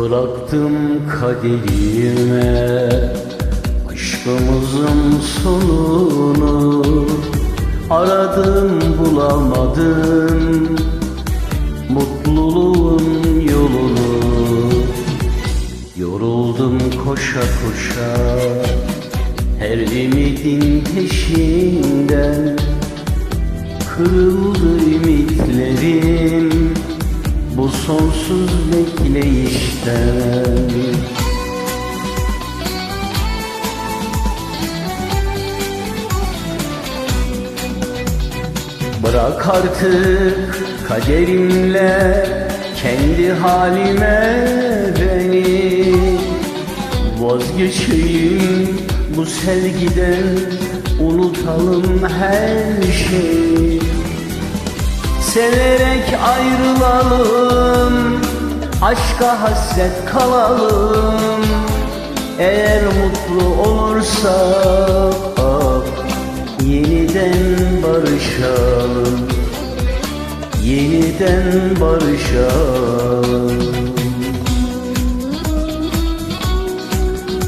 Bıraktım kaderime Aşkımızın sonunu. Aradım bulamadım Mutluluğun yolunu. Yoruldum koşa koşa Her ümidin peşinden. Kırıldı ümitlerim Bu sonsuz bekleyişten Bırak artık kaderimle kendi halime beni. Vazgeçeyim bu sevgiden unutalım her şeyi Severek ayrılalım Aşka hasret kalalım. Eğer mutlu olursak Yeniden barışalım. Yeniden barışalım.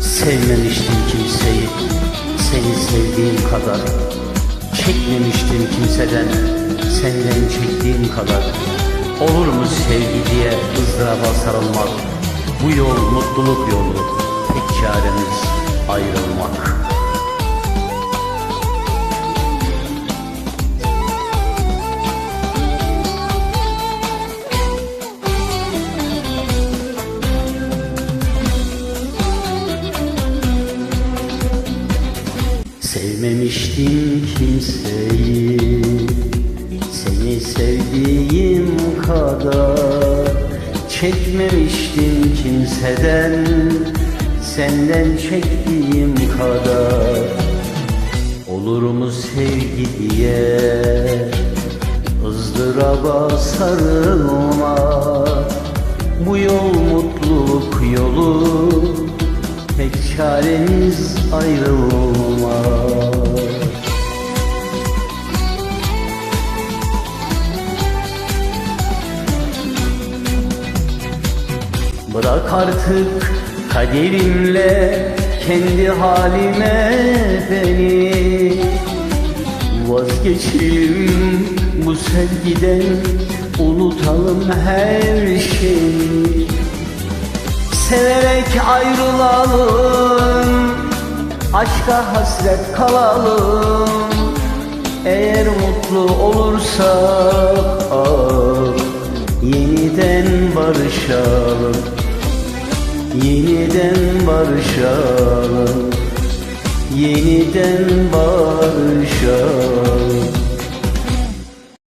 Sevmemiştim kimseyi Seni sevdiğim kadar Çekmemiştim kimseden. Senden çektiğim kadar. Olur mu sevgi diye ızdıraba sarılmak? Bu yol mutluluk yolu Tek çaremiz ayrılmak Sevmemiştim kimseyi. Seni sevdiğim kadar Çekmemiştim kimseden Senden çektiğim kadar. Olur mu sevgi diye ızdıraba sarılma Bu yol mutluluk yolu Tek çaremiz ayrılma Bırak artık kaderimle kendi halime beni. Vazgeçelim bu sevgiden unutalım her şeyi. Severek ayrılalım Aşka hasret kalalım. Eğer mutlu olursak ah, Yeniden barışalım Yeniden barışalım. Yeniden barışalım